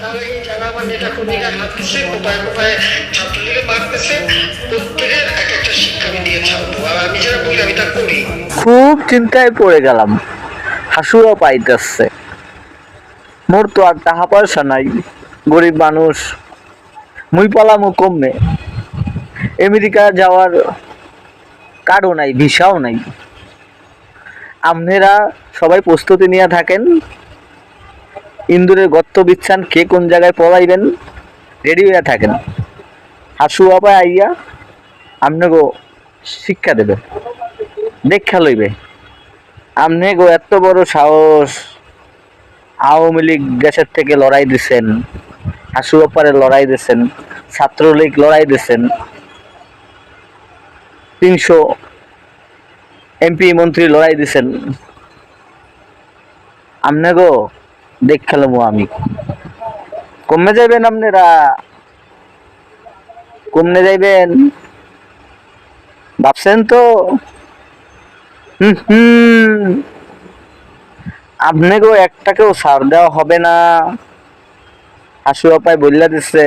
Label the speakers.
Speaker 1: তাহলে কোপায় কোপায় মারতেছে প্রত্যেকের এক একটা শিক্ষা আমি দিয়ে ছাড়বো। আর আমি যারা বলি, আমি তা করি।
Speaker 2: খুব চিন্তায় পড়ে গেলাম। হাসুয়া পাইতেছে। মোর তো আর টাকা পয়সা নাই। গরিব মানুষ। মুই পালামও কমবে আমেরিকা যাওয়ার কারও নাই, ভিসাও নাই। আপনারা সবাই প্রস্তুতি নিয়ে থাকেন। ইন্দুরের গর্ত বিচ্ছান, কে কোন জায়গায় পড়াইবেন রেডি হইয়া থাকেন। হাসু বাবা, আইয়া আপনাকে শিক্ষা দেবে দেখা লইবে। আপনি গো এত বড় সাহস, আওয়ামী লীগ দেশের থেকে লড়াই দিছেন হাসু ব্যাপারে লড়াই দিছেন, ছাত্রলীগ লড়াই দিছেন। তিনশো এমপি মন্ত্রী লড়াই দিছেন। আমনে গো নেব আমি। কমে যাইবেন আপনারা? কমে যাইবেন? ভাবছেন তো? হুম আপনাকেও একটাকেও ছাড় দেওয়া হবে না। হাসু অপায় বললা দিচ্ছে